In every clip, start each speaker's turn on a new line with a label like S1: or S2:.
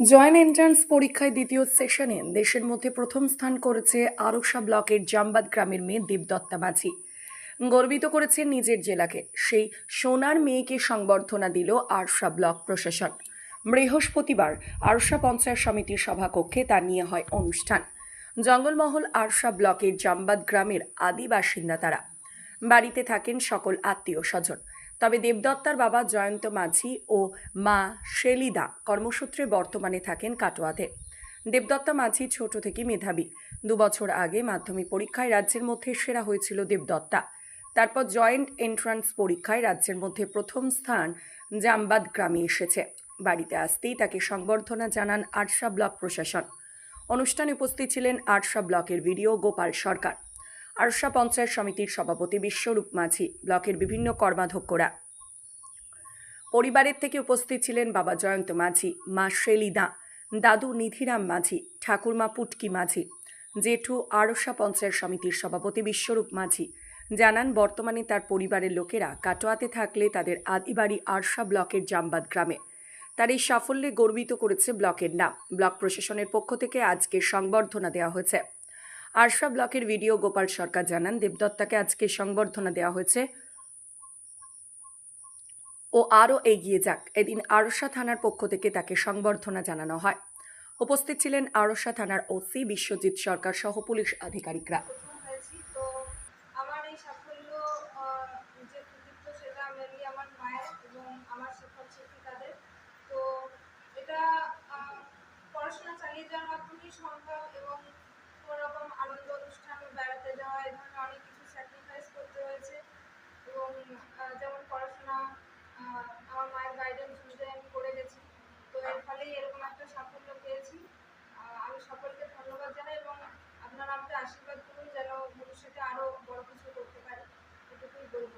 S1: Joint entrance পরীক্ষায় দ্বিতীয় সেশনে দেশের মধ্যে প্রথম স্থান করেছে আরুষা ব্লকের জামবাদ গ্রামের মেয়ে দেবদত্তা মাঝি। গর্বিত করেছে নিজের জেলাকে। সেই সোনার মেয়েকে সংবর্ধনা দিল আরশা ব্লক প্রশাসন। বৃহস্পতিবার আরশা পঞ্চায়েত সমিতির সভাকক্ষে তা নিয়ে হয় অনুষ্ঠান। জঙ্গলমহল আরশা ব্লকের জামবাদ গ্রামের আদি বাসিন্দা তারা। বাড়িতে থাকেন সকল আত্মীয় স্বজন তবে দেবদত্তার বাবা জয়ন্ত মাঝি ও মা শেলিদা কর্মসূত্রে বর্তমানে থাকেন কাটোয়াতে। দেবদত্তা মাঝি ছোট থেকে মেধাবী। দুবছর আগে মাধ্যমিক পরীক্ষায় রাজ্যের মধ্যে সেরা হয়েছিল দেবদত্তা। তারপর জয়েন্ট এন্ট্রান্স পরীক্ষায় রাজ্যের মধ্যে প্রথম স্থান জামবাদ গ্রামে এসেছে। বাড়িতে আসতেই তাকে সংবর্ধনা জানান আরশা ব্লক প্রশাসন। অনুষ্ঠানে উপস্থিত ছিলেন আরশা ব্লকের ভিডিও গোপাল সরকার। আরশা পঞ্চায়েত সমিতির সভাপতি বিশ্বরূপ মাঝি, ব্লকের বিভিন্ন কর্মাধ্যক্ষরা। পরিবারের থেকে উপস্থিত ছিলেন বাবা জয়ন্ত মাঝি, মা শেলিদা, দাদু নিধিরাম মাঝি, ঠাকুরমা পুটকি মাঝি, জেঠু আরশা পঞ্চায়েত সমিতির সভাপতি বিশ্বরূপ মাঝি। জানান, বর্তমানে তার পরিবারের লোকেরা কাটোয়াতে থাকলে তাদের আদিবাড়ি আরশা ব্লকের জামবাদ গ্রামে। তার এই সাফল্যে গর্বিত করেছে ব্লকের নাম। ব্লক প্রশাসনের পক্ষ থেকে আজকে সংবর্ধনা দেওয়া হয়েছে। আরশা ব্লকের ভিডিও গোপাল সরকার জানান, দেবদত্তাকে আজকে সংবর্ধনা দেওয়া হয়েছে। ও আরও এগিয়ে যাক। এদিন আরশা থানার পক্ষ থেকে তাকে সংবর্ধনা জানানো হয়। উপস্থিত ছিলেন আরশা থানার ওসি বিশ্বজিৎ সরকার সহ পুলিশ আধিকারিকরা
S2: প্রথম হয়েছি তো আমার এই সাফল্য আহ, যে কৃতিত্ব সেটা মেনলি আমার মায়ের এবং আমার শিক্ষক শিক্ষিকাদের তো এটা আহ, পড়াশোনা চালিয়ে যাওয়ার মাধ্যমেই সম্ভব এবং কোনোরকম আনন্দ অনুষ্ঠানে বেড়াতে যাওয়া এই ধরনের অনেক কিছু স্যাক্রিফাইস করতে হয়েছে এবং আহ, যেমন পড়াশোনা আহ, আমার মায়ের গাইডেন্স অনুযায়ী আমি করে গেছি তো এর ফলেই এরকম একটা সাফল্য পেয়েছি আহ, আমি সকলকে ধন্যবাদ জানাই এবং আপনারা আমাকে আশীর্বাদ করুন যেন ভবিষ্যতে আরও বড় কিছু করতে পারি এটুকুই বলব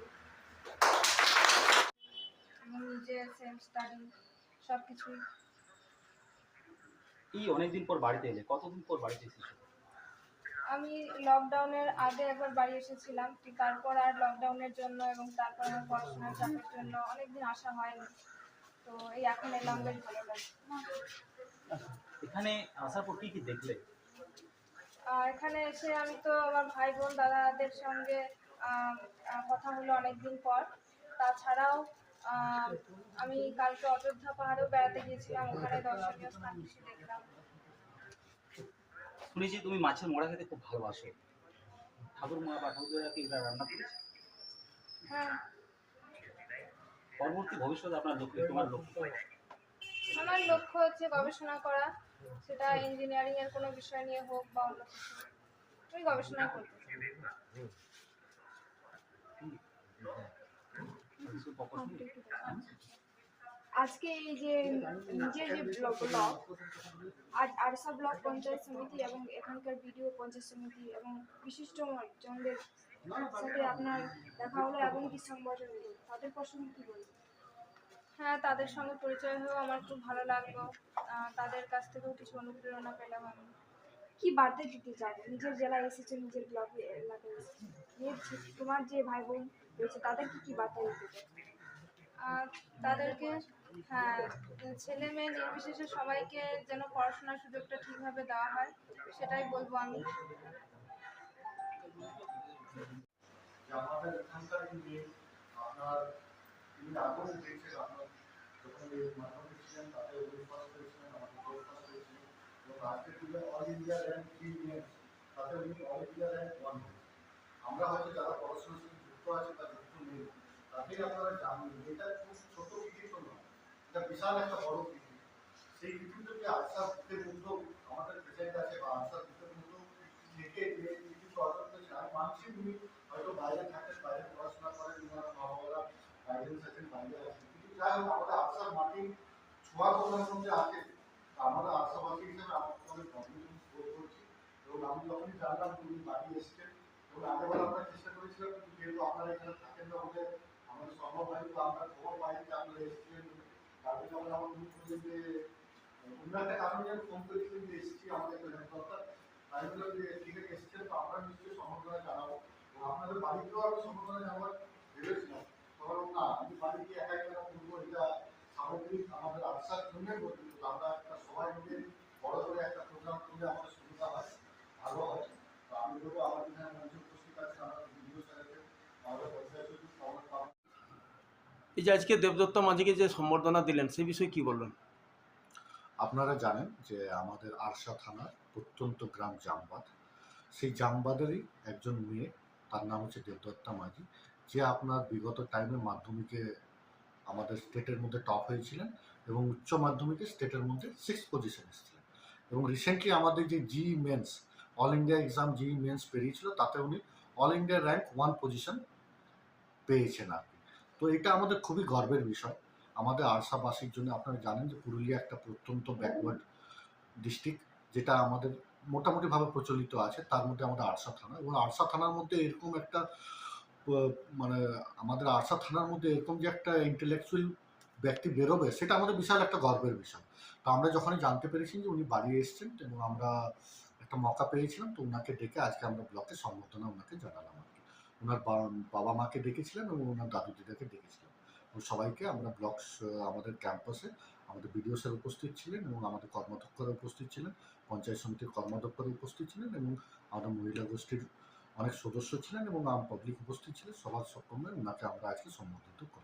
S2: আমি নিজে সেলফ স্টাডি সব কিছুই
S3: এই অনেকদিন পর বাড়িতে এলে কতদিন পর বাড়িতে এসেছ?
S2: আমি লকডাউনের আগে একবার বাড়ি এসেছিলাম তারপর আর লকডাউনের জন্য এবং তারপর আমার পড়াশোনার চাপের জন্য অনেকদিন আসা হয়নি। তো এই এখন এলাম বেশ ভালো লাগছে।
S3: এখানে আসার পর কি কি দেখলে?
S2: এখানে এসে আমি তো আমার ভাই বোন দাদাদের সঙ্গে কথা হলো অনেকদিন পর। তাছাড়াও আম, কালকে অযোধ্যা পাহাড়েও বেড়াতে গিয়েছিলাম ওখানে দর্শনীয় স্থান কিছু দেখলাম।
S3: শুনেছি তুমি মাছের মোড়া খেতে খুব ভালোবাসো। ঠাকুর মা বা ঠাকুরেরা কি এটা রান্না করেছে?
S2: হ্যাঁ।
S3: পরবর্তী ভবিষ্যতে আপনার লক্ষ্য তোমার লক্ষ্য
S2: আমার লক্ষ্য হচ্ছে গবেষণা করা। সেটা ইঞ্জিনিয়ারিং এর কোনো বিষয় নিয়ে হোক বা অন্য কিছু। আমি গবেষণা করতে চাই।
S3: কিছু প্রকল্প নিয়ে?
S4: আজকে এই যে নিজের যে ব্লক আজ আরসা ব্লক পঞ্চায়েত সমিতি এবং এখানকার বিডিও পঞ্চায়েত সমিতি এবং বিশিষ্ট জনদের সাথে আপনার দেখা হলো এবং কি সংবাদও তাদের প্রসঙ্গে কি বলবেন?
S2: হ্যাঁ তাদের সঙ্গে পরিচয় হয়েও আমার খুব ভালো লাগল। তাদের কাছ থেকেও কিছু অনুপ্রেরণা পেলাম আমি।
S4: কি বার্তা দিতে চান নিজের জেলায় এসেছে নিজের ব্লকে এলাকায় এসেছে। তোমার যে ভাই বোন রয়েছে তাদেরকে কি বার্তা দিতে
S2: আর তাদেরকে হ্যাঁ ছেলে মেয়ে নির্বিশেষে সবাইকে যেন পড়াশোনার সুযোগটা ঠিকভাবে দেওয়া হয় সেটাই বলব আমি।
S5: আমাদের এখানকার যে আপনার তিনি আগেও দেখছেন আপনার যখন মাধ্যমিক ছিলেন তাতে পাস করেছিলেন আমাদের ফোর পাস করেছিলেন এবং আজকে তুলে অল ইন্ডিয়া র্যাঙ্ক থ্রি নিয়ে তাতে উনি অল ইন্ডিয়া র্যাঙ্ক ওয়ান আমরা হয়তো যারা পড়াশোনার সাথে যুক্ত আছে তাদের একটু নেই। তাতেই আপনারা জানেন, এটা খুব ছোট কৃতিত্ব নয় এটা বিশাল একটা বড় কৃতিত্ব সেই কৃতিত্বকে আশার বুকের মধ্যেও আমাদের প্রেসেন্ট আছে, বা আশার বুকের মধ্যেও থেকে যে কৃতিত্ব অর্জন করেছে আমি মানছি উনি, হয়তো বাইরে থাকেন বাইরে পড়াশোনা করেন ওনার মা বাবারা গাইডেন্স আছেন বাইরে আছেন কিন্তু যাই হোক, আমাদের আশার মাটি ছোঁয়া কথার মধ্যে আছে আমাদের আশাবাসী হিসেবে আমার করছি। এবং আমি যখনই জানলাম উনি বাড়ি এসছেন, এবং আগেবার আমরা চেষ্টা করেছিলাম, কিন্তু যেহেতু আপনারা এখানে থাকেন না বলে আমাদের সম্ভব হয়নি, তো আমরা খবর পাইনি যে আপনারা এসেছিলেন। তারপরে যখন আমার মনে করলেন যে আমি ফোন যে এসেছি আমাদের দরকার তাই যে, ঠিক আছে, এসেছেন, তো আমরা নিশ্চয়ই সম্বর্ধনা জানাব। এবং আপনাদের বাড়িতেও আমি সম্বর্ধনা জানাবার ভেবেছিলাম। তখন না, আমি বাড়িতে একা একা করব এটা সামগ্রিক আমাদের আশার জন্যই বলছি আমরা একটা সবাই মিলে
S6: এই যে আজকে দেবদত্ত মাঝিকে যে সম্বর্ধনা দিলেন, সে বিষয়ে কি বলবেন?
S5: আপনারা জানেন যে আমাদের আরশা থানার প্রত্যন্ত গ্রাম জামবাদ। সেই জামবাদেরই একজন মেয়ে, তার নাম হচ্ছে দেবদত্তা মাঝি। যে আপনার বিগত টাইমে মাধ্যমিকে আমাদের স্টেটের মধ্যে টপ হয়েছিলেন এবং উচ্চ মাধ্যমিকে স্টেটের মধ্যে সিক্স পজিশন এসেছিলেন। এবং রিসেন্টলি আমাদের যে JEE Mains all India exam JEE Mains বেরিয়েছিল তাতে উনি all India rank one position পেয়েছেন আর তো এটা আমাদের খুবই গর্বের বিষয়। আমাদের আরসাবাসীর জন্য আপনারা জানেন যে পুরুলিয়া একটা প্রত্যন্ত ব্যাকওয়ার্ড ডিস্ট্রিক্ট যেটা আমাদের মোটামুটিভাবে প্রচলিত আছে। তার মধ্যে আমাদের আরসা থানা এবং আরসা থানার মধ্যে এরকম একটা মানে আমাদের আরসা থানার মধ্যে এরকম যে একটা ইন্টেলেকচুয়াল ব্যক্তি বেরোবে, সেটা আমাদের বিশাল একটা গর্বের বিষয়। তো আমরা যখনই জানতে পেরেছি যে উনি বাড়ি এসেছেন এবং আমরা একটা মকা পেয়েছিলাম, তো ওনাকে ডেকে আজকে আমরা ব্লকে সম্বর্ধনা ওনাকে জানালাম। ওনার বাবা মাকে ডেকেছিলাম এবং ওনার দাদু দিদাকে ডেকেছিলাম এবং সবাইকে আমরা ব্লকস আমাদের ক্যাম্পাসে আমাদের বিডিও স্যার উপস্থিত ছিলেন এবং আমাদের কর্মাধ্যক্ষরা উপস্থিত ছিলেন, পঞ্চায়েত সমিতির কর্মাধ্যক্ষরা উপস্থিত ছিলেন এবং আমাদের মহিলা গোষ্ঠীর অনেক সদস্য ছিলেন এবং আম পাবলিক উপস্থিত ছিলেন। সবার সকমে ওনাকে আমরা আজকে সম্বোধিত করি